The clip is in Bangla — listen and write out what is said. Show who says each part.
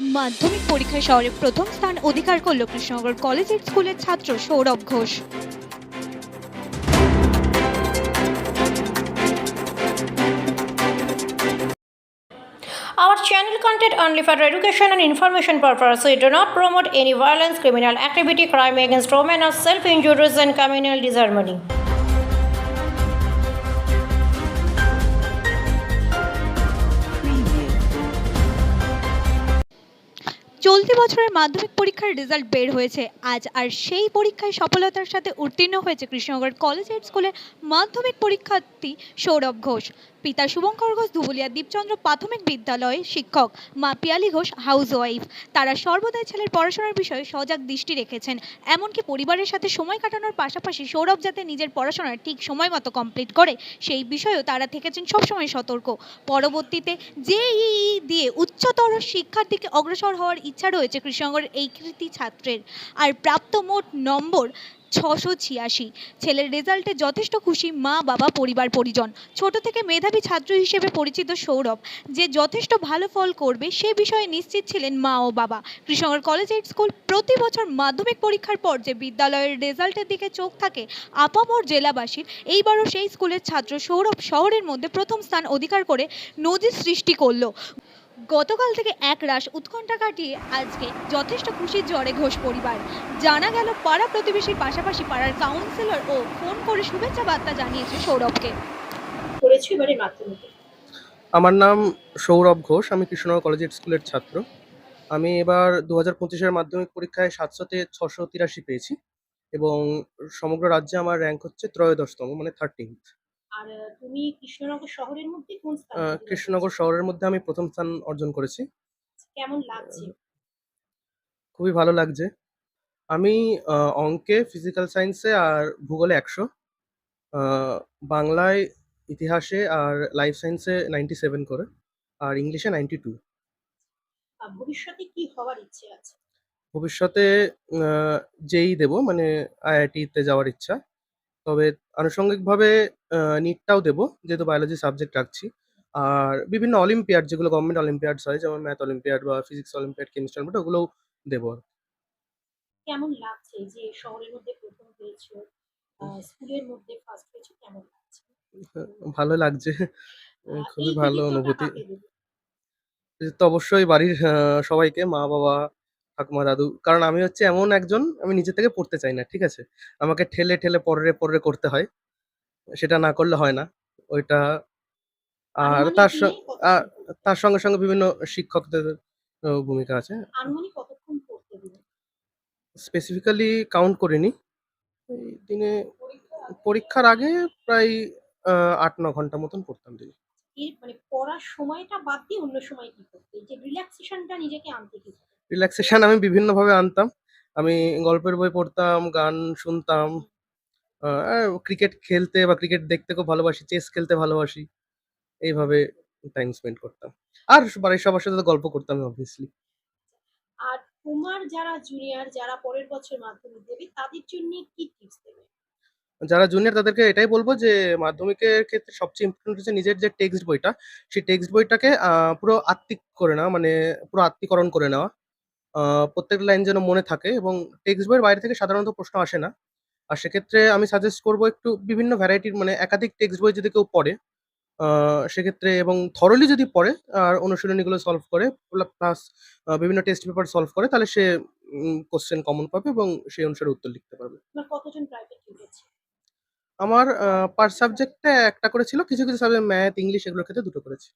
Speaker 1: মাধ্যমিক পরীক্ষায় শহরে প্রথম স্থান অধিকার করল কৃষ্ণনগর কলেজের স্কুলের ছাত্র Sourav Ghosh
Speaker 2: Our channel content only for education and information purpose. We do not promote any violence, criminal activity, crime against women, or self-injuries and communal disharmony.
Speaker 1: চলতি বছরের মাধ্যমিক পরীক্ষার রেজাল্ট বের হয়েছে আজ, আর সেই পরীক্ষায় সফলতার সাথে উত্তীর্ণ হয়েছে কৃষ্ণনগর কলেজ এন্ড স্কুলের মাধ্যমিক পরীক্ষার্থী সৌরভ ঘোষ। পিতা শুভঙ্কর ঘোষ, ধুবুলিয়া দীপচন্দ্র প্রাথমিক বিদ্যালয়ের শিক্ষক, মা পিয়ালি ঘোষ হাউস ওয়াইফ তারা সর্বদাই ছেলের পড়াশোনার বিষয়ে সজাগ দৃষ্টি রেখেছেন, এমনকি পরিবারের সাথে সময় কাটানোর পাশাপাশি সৌরভ যাতে নিজের পড়াশোনা ঠিক সময় মতো কমপ্লিট করে, সেই বিষয়েও তারা থেকেছেন সবসময় সতর্ক। পরবর্তীতে জেইই দিয়ে উচ্চতর শিক্ষার দিকে অগ্রসর হওয়ার ইচ্ছা রয়েছে কৃষ্ণনগরের এই কৃতি ছাত্রের। আর প্রাপ্ত মোট নম্বর ছশো ছিয়াশি। ছেলের রেজাল্টে যথেষ্ট খুশি মা, বাবা, পরিবার, পরিজন। ছোট থেকে মেধাবী ছাত্র হিসেবে পরিচিত সৌরভ, যে যথেষ্ট ভালো ফল করবে সে বিষয়ে নিশ্চিত ছিলেন মা ও বাবা। কৃষ্ণনগর কলেজ এন্ড স্কুল প্রতি বছর মাধ্যমিক পরীক্ষার পর যে বিদ্যালয়ের রেজাল্টের দিকে চোখ থাকে আপামর জেলাবাসীর, এইবারও সেই স্কুলের ছাত্র সৌরভ শহরের মধ্যে প্রথম স্থান অধিকার করে নজির সৃষ্টি করল। গতকাল থেকে এক রাশ উৎকণ্ঠা কাটিয়ে আজকে যথেষ্ট খুশির জ্বরে ঘোষ পরিবার। জানা গেল পাড়া প্রতিবেশীর পাশাপাশি পাড়ার কাউন্সিলর ও ফোন করে শুভেচ্ছা বার্তা জানিয়েছে সৌরভকে।
Speaker 2: করেছি এবারে মাধ্যমিকে?
Speaker 3: আমার নাম সৌরভ ঘোষ আমি কৃষ্ণনগর কলেজের স্কুলের ছাত্র। আমি এবার দু হাজার পঁচিশের মাধ্যমিক পরীক্ষায় সাতশোতে ছশো তিরাশি পেয়েছি এবং সমগ্র রাজ্যে আমার র্যাঙ্ক হচ্ছে ত্রয়োদশতম মানে থার্টিন্থ
Speaker 2: আর তুমি কৃষ্ণনগর শহরের মধ্যে কোন স্থানে
Speaker 3: কৃষ্ণনগর শহরের মধ্যে আমি প্রথম স্থান অর্জন করেছি।
Speaker 2: কেমন লাগছে?
Speaker 3: খুবই ভালো লাগছে। আমি অঙ্কে ফিজিক্যাল সায়েন্সে আর ভূগোলে একশো। বাংলায় ইতিহাসে আর লাইফ সায়েন্সে নাইনটি সেভেন করে আর ইংলিশে নাইনটি টু
Speaker 2: ভবিষ্যতে কি হওয়ার ইচ্ছে আছে?
Speaker 3: ভবিষ্যতে যেই দেব মানে আইআইটিতে যাওয়ার ইচ্ছা। তবে আনুষঙ্গিকভাবে নিটটাও দেবো যেহেতু বায়োলজি সাবজেক্ট রাখছি। আর বিভিন্ন অলিম্পিয়াড যেগুলো গভর্নমেন্ট অলিম্পিয়াডস হয় যেমন ম্যাথ অলিম্পিয়াড বা ফিজিক্স অলিম্পিয়াড কেমিস্ট্রি অলিম্পিয়াড ওগুলোও দেবো
Speaker 2: কেমন লাগছে যে শহরের মধ্যে আহ, স্কুলের মধ্যে ফার্স্ট পেয়েছ কেমন লাগছে?
Speaker 3: ভালো লাগছে। খুবই
Speaker 2: এই
Speaker 3: ভালো
Speaker 2: কৃতিত্বটা
Speaker 3: অনুভূতি।
Speaker 2: কাকে দেবে?
Speaker 3: তো অবশ্যই বাড়ির সবাইকে মা বাবা ঠাকুমা দাদু। কারণ আমি হচ্ছে এমন একজন আমি নিজে থেকে পড়তে চাই না ঠিক আছে? আমাকে ঠেলে ঠেলে পরে পরে করতে হয়। সেটা না করলে হয় না। ওইটা আর তার সঙ্গে তার সঙ্গে সঙ্গে বিভিন্ন শিক্ষকদের ভূমিকা আছে। স্পেসিফিক্যালি কাউন্ট করিনি। দিনে পরীক্ষার আগে প্রায় আট ন ঘণ্টা মতন পড়তাম দিনে।
Speaker 2: মানে পড়ার সময়টা বাদ দিয়ে অন্য সময় কি করতে? এই যে রিল্যাক্সেশনটা নিজেকে আনতে কি?
Speaker 3: রিল্যাক্সেশন আমি বিভিন্নভাবে আনতাম। আমি গল্পের বই পড়তাম গান শুনতাম ক্রিকেট খেলতে বা ক্রিকেট দেখতে খুব ভালোবাসি চেস খেলতে ভালোবাসি এইভাবে টাইম স্পেন্ড করতাম। আর বাড়ির সবার সাথে গল্প করতাম অবভিয়াসলি
Speaker 2: আর তোমার যারা জুনিয়র যারা পরের বছর মাধ্যমিক দেবে তাদের জন্য কি টিপস দেবে?
Speaker 3: যারা জুনিয়র তাদেরকে এটাই বলব যে মাধ্যমিকের ক্ষেত্রে সবচেয়ে ইম্পর্টেন্ট হচ্ছে নিজের যে টেক্সট বইটা সেই টেক্সট বইটাকে পুরো আত্মিক করে নেওয়া মানে পুরো আত্মীকরণ করে নেওয়া। প্রত্যেকটা লাইন যেন মনে থাকে এবং টেক্সট বইয়ের বাইরে থেকে সাধারণত প্রশ্ন আসে না। আর সেক্ষেত্রে আমি সাজেস্ট করব একটু বিভিন্ন ভ্যারাইটির মানে একাধিক টেক্সট বই যদি কেউ পড়ে সেক্ষেত্রে এবং থরলি যদি পড়ে আর অনুশীলনীগুলো সলভ করে প্লাস বিভিন্ন টেস্ট পেপার সলভ করে তাহলে সে কোশ্চেন কমন পাবে এবং সেই অনুসারে উত্তর লিখতে পারবে। আমার পার সাবজেক্টে একটা করে ছিল কিছু কিছু সাবজেক্ট ম্যাথ ইংলিশ এগুলোর ক্ষেত্রে দুটো করেছি